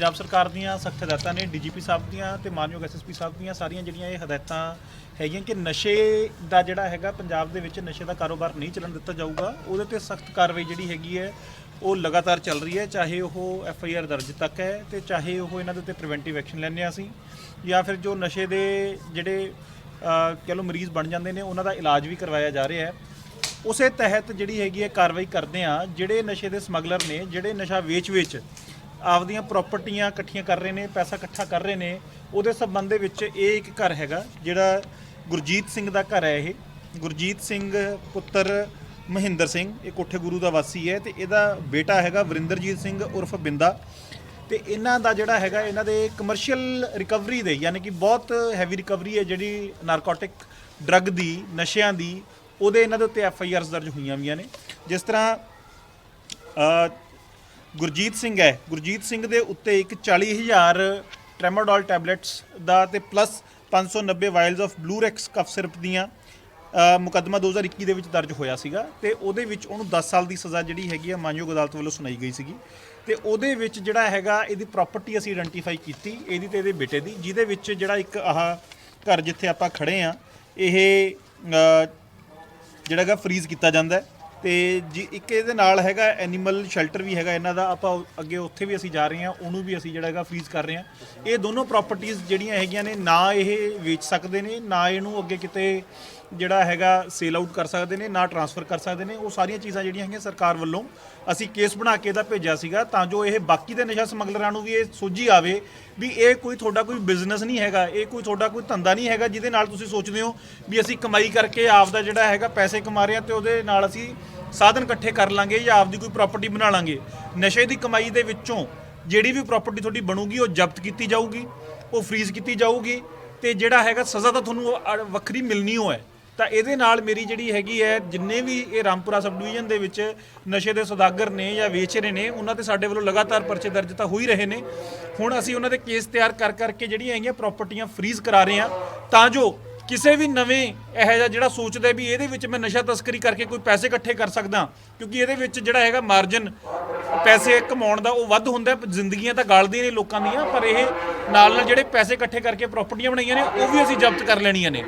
ਪੰਜਾਬ ਸਰਕਾਰ ਦੀਆਂ ਸਖਤ ਹਦਾਇਤਾਂ ਨੇ ਡੀਜੀਪੀ ਸਾਹਿਬ ਦੀਆਂ ਤੇ ਮਾਨਯੋਗ ਐਸਐਸਪੀ ਸਾਹਿਬ ਦੀਆਂ ਸਾਰੀਆਂ ਜਿਹੜੀਆਂ ਇਹ ਹਦਾਇਤਾਂ ਹੈਗੀਆਂ ਕਿ ਨਸ਼ੇ ਦਾ ਜਿਹੜਾ ਹੈਗਾ ਪੰਜਾਬ ਦੇ ਵਿੱਚ ਨਸ਼ੇ ਦਾ ਕਾਰੋਬਾਰ ਨਹੀਂ ਚੱਲਣ ਦਿੱਤਾ ਜਾਊਗਾ। ਉਹਦੇ ਤੇ ਸਖਤ ਕਾਰਵਾਈ ਜਿਹੜੀ ਹੈਗੀ ਹੈ ਉਹ ਲਗਾਤਾਰ ਚੱਲ ਰਹੀ ਹੈ ਚਾਹੇ ਉਹ ਐਫ ਆਈ ਆਰ ਦਰਜ ਤੱਕ ਹੈ ਤੇ ਚਾਹੇ ਉਹ ਇਹਨਾਂ ਦੇ ਉੱਤੇ ਪ੍ਰੀਵੈਂਟਿਵ ਐਕਸ਼ਨ ਲੈਂਦੇ ਹਾਂ ਅਸੀਂ ਜਾਂ ਫਿਰ ਜੋ ਨਸ਼ੇ ਦੇ ਜਿਹੜੇ ਅਹ, ਕਹਿ ਲਓ ਮਰੀਜ਼ ਬਣ ਜਾਂਦੇ ਨੇ ਉਹਨਾਂ ਦਾ ਇਲਾਜ ਵੀ ਕਰਵਾਇਆ ਜਾ ਰਿਹਾ ਹੈ। ਉਸੇ ਤਹਿਤ ਜਿਹੜੀ ਹੈਗੀ ਹੈ ਕਾਰਵਾਈ ਕਰਦੇ ਆ ਜਿਹੜੇ ਨਸ਼ੇ ਦੇ ਸਮਗਲਰ ਨੇ ਜਿਹੜੇ ਨਸ਼ਾ ਵੇਚ-ਵੇਚ ਆਪਦੀਆਂ ਪ੍ਰਾਪਰਟੀਆਂ ਇਕੱਠੀਆਂ ਕਰ ਰਹੇ ਨੇ, ਪੈਸਾ ਇਕੱਠਾ ਕਰ ਰਹੇ ਨੇ, ਉਹਦੇ ਸੰਬੰਧ ਦੇ ਵਿੱਚ ਇਹ ਇੱਕ ਘਰ ਹੈਗਾ, ਜਿਹੜਾ ਗੁਰਜੀਤ ਸਿੰਘ ਦਾ ਘਰ ਹੈ ਇਹ। ਗੁਰਜੀਤ ਸਿੰਘ ਪੁੱਤਰ ਮਹਿੰਦਰ ਸਿੰਘ, ਇਹ ਕੋਠੇ ਗੁਰੂ ਦਾ ਵਾਸੀ ਹੈ ਤੇ ਇਹਦਾ ਬੇਟਾ ਹੈਗਾ ਵਰਿੰਦਰਜੀਤ ਸਿੰਘ ਉਰਫ ਬਿੰਦਾ। ਤੇ ਇਹਨਾਂ ਦਾ ਜਿਹੜਾ ਹੈਗਾ, ਇਹਨਾਂ ਦੇ ਕਮਰਸ਼ੀਅਲ ਰਿਕਵਰੀ ਦੇ, ਯਾਨੀ ਕਿ ਬਹੁਤ ਹੈਵੀ ਰਿਕਵਰੀ ਹੈ ਜਿਹੜੀ ਨਾਰਕੋਟਿਕ ਡਰੱਗ ਦੀ, ਨਸ਼ਿਆਂ ਦੀ, ਉਹਦੇ ਇਹਨਾਂ ਦੇ ਉੱਤੇ ਐਫ ਆਈ ਆਰਸ ਦਰਜ ਹੋਈਆਂ ਵੀਆਂ ਨੇ। ਜਿਸ ਤਰ੍ਹਾਂ ਗੁਰਜੀਤ ਸਿੰਘ ਹੈ। ਗੁਰਜੀਤ ਸਿੰਘ ਦੇ ਉੱਤੇ ਇੱਕ 40000 ਟ੍ਰੈਮਾਡੋਲ ਟੈਬਲੇਟਸ ਦਾ ਤੇ plus 590 vials of Blurex cough syrup ਦੀਆਂ ਅ, ਮੁਕੱਦਮਾ 2021 ਦੇ ਵਿੱਚ ਦਰਜ ਹੋਇਆ ਸੀਗਾ ਤੇ ਉਹਦੇ ਵਿੱਚ ਉਹਨੂੰ 10 ਸਾਲ ਦੀ ਸਜ਼ਾ ਜਿਹੜੀ ਹੈਗੀ ਆ ਮਾਨਯੋਗ ਅਦਾਲਤ ਵੱਲੋਂ ਸੁਣਾਈ ਗਈ ਸੀਗੀ। ਤੇ ਉਹਦੇ ਵਿੱਚ ਜਿਹੜਾ ਹੈਗਾ ਇਹਦੀ ਪ੍ਰਾਪਰਟੀ ਅਸੀਂ ਆਇਡੈਂਟੀਫਾਈ ਕੀਤੀ ਇਹਦੀ ਤੇ ਇਹਦੇ ਬੇਟੇ ਦੀ ਜਿਹਦੇ ਵਿੱਚ ਜਿਹੜਾ ਇੱਕ ਆਹ ਘਰ ਜਿੱਥੇ ਆਪਾਂ ਖੜੇ ਆ ਇਹ ਜਿਹੜਾ ਹੈਗਾ ਫ੍ਰੀਜ਼ ਕੀਤਾ ਜਾਂਦਾ ਹੈ। ਤੇ ਜੀ, ਇੱਕ ਇਹਦੇ ਨਾਲ ਹੈਗਾ ਐਨੀਮਲ ਸ਼ੈਲਟਰ ਵੀ ਹੈਗਾ, ਇਹਨਾਂ ਦਾ ਆਪਾਂ ਅੱਗੇ ਉੱਥੇ ਵੀ ਅਸੀਂ ਜਾ ਰਹੇ ਹਾਂ, ਉਹਨੂੰ ਵੀ ਅਸੀਂ ਜਿਹੜਾ ਹੈਗਾ ਫ੍ਰੀਜ਼ ਕਰ ਰਹੇ ਹਾਂ। ਇਹ ਦੋਨੋਂ ਪ੍ਰਾਪਰਟੀਆਂ ਜਿਹੜੀਆਂ ਹੈਗੀਆਂ ਨੇ, ਨਾ ਇਹ ਵੇਚ ਸਕਦੇ ਨੇ, ਨਾ ਇਹਨੂੰ ਅੱਗੇ ਕਿਤੇ ਜਿਹੜਾ ਹੈਗਾ ਸੇਲ ਆਊਟ ਕਰ ਸਕਦੇ ਨੇ, ਨਾ ਟਰਾਂਸਫਰ ਕਰ ਸਕਦੇ ਨੇ, ਉਹ ਸਾਰੀਆਂ ਚੀਜ਼ਾਂ ਜਿਹੜੀਆਂ ਹੈਗੀਆਂ ਸਰਕਾਰ ਵੱਲੋਂ ਅਸੀਂ ਕੇਸ ਬਣਾ ਕੇ ਇਹਦਾ ਭੇਜਿਆ ਸੀਗਾ, ਤਾਂ ਜੋ ਇਹ ਬਾਕੀ ਦੇ ਨਸ਼ਾ ਸਮਗਲਰਾਂ ਨੂੰ ਵੀ ਇਹ ਸੋਝੀ ਆਵੇ ਵੀ ਇਹ ਕੋਈ ਤੁਹਾਡਾ ਕੋਈ ਬਿਜ਼ਨਸ ਨਹੀਂ ਹੈਗਾ, ਇਹ ਕੋਈ ਤੁਹਾਡਾ ਕੋਈ ਧੰਦਾ ਨਹੀਂ ਹੈਗਾ, ਜਿਹਦੇ ਨਾਲ ਤੁਸੀਂ ਸੋਚਦੇ ਹੋ ਵੀ ਅਸੀਂ ਕਮਾਈ ਕਰਕੇ ਆਪ ਦਾ ਜਿਹੜਾ ਹੈਗਾ ਪੈਸੇ ਕਮਾ ਰਹੇ ਹਾਂ ਤੇ ਉਹਦੇ ਨਾਲ ਅਸੀਂ ਸਾਧਨ ਇਕੱਠੇ ਕਰ ਲਾਂਗੇ ਜਾਂ ਆਪਦੀ ਕੋਈ ਪ੍ਰਾਪਰਟੀ ਬਣਾ ਲਾਂਗੇ। ਨਸ਼ੇ ਦੀ ਕਮਾਈ ਦੇ ਵਿੱਚੋਂ ਜਿਹੜੀ ਵੀ ਪ੍ਰਾਪਰਟੀ ਤੁਹਾਡੀ ਬਣੂਗੀ, ਉਹ ਜ਼ਬਤ ਕੀਤੀ ਜਾਊਗੀ, ਉਹ ਫ੍ਰੀਜ਼ ਕੀਤੀ ਜਾਊਗੀ ਤੇ ਜਿਹੜਾ ਹੈਗਾ ਸਜ਼ਾ ਤਾਂ ਤੁਹਾਨੂੰ ਉਹ ਅ- ਵੱਖਰੀ ਮਿਲਣੀ ਹੋ ਹੈ। ਤਾਂ ਇਹਦੇ ਨਾਲ ਮੇਰੀ ਜਿਹੜੀ ਹੈਗੀ ਹੈ, ਜਿੰਨੇ ਵੀ ਇਹ ਰਾਮਪੁਰਾ ਸਬ ਡਿਵੀਜ਼ਨ ਦੇ ਵਿੱਚ ਨਸ਼ੇ ਦੇ ਸੌਦਾਗਰ ਨੇ ਜਾਂ ਵੇਚ ਰਹੇ ਨੇ, ਉਹਨਾਂ ਤੇ ਸਾਡੇ ਵੱਲੋਂ ਲਗਾਤਾਰ ਪਰਚੇ ਦਰਜ ਤਾਂ ਹੋ ਹੀ ਰਹੇ ਨੇ। ਹੁਣ ਅਸੀਂ ਉਹਨਾਂ ਦੇ ਕੇਸ ਤਿਆਰ ਕਰ ਕਰਕੇ ਜਿਹੜੀਆਂ ਹੈਗੀਆਂ ਪ੍ਰਾਪਰਟੀਆਂ ਫ੍ਰੀਜ਼ ਕਰਾ ਰਹੇ ਹਾਂ, ਤਾਂ ਜੋ ਕਿਸੇ ਵੀ ਨਵੇਂ ਇਹੋ ਜਿਹਾ ਜਿਹੜਾ ਸੋਚਦਾ ਵੀ ਇਹਦੇ ਵਿੱਚ ਮੈਂ ਨਸ਼ਾ ਤਸਕਰੀ ਕਰਕੇ ਕੋਈ ਪੈਸੇ ਇਕੱਠੇ ਕਰ ਸਕਦਾ, ਕਿਉਂਕਿ ਇਹਦੇ ਵਿੱਚ ਜਿਹੜਾ ਹੈਗਾ ਮਾਰਜਨ ਪੈਸੇ ਕਮਾਉਣ ਦਾ ਉਹ ਵੱਧ ਹੁੰਦਾ, ਜ਼ਿੰਦਗੀਆਂ ਤਾਂ ਗਾਲਦੀਆਂ ਨੇ ਲੋਕਾਂ ਦੀਆਂ, ਪਰ ਇਹ ਨਾਲ ਨਾਲ ਜਿਹੜੇ ਪੈਸੇ ਇਕੱਠੇ ਕਰਕੇ ਪ੍ਰਾਪਰਟੀਆਂ ਬਣਾਈਆਂ ਨੇ, ਉਹ ਵੀ ਅਸੀਂ ਜ਼ਬਤ ਕਰ ਲੈਣੀਆਂ ਨੇ।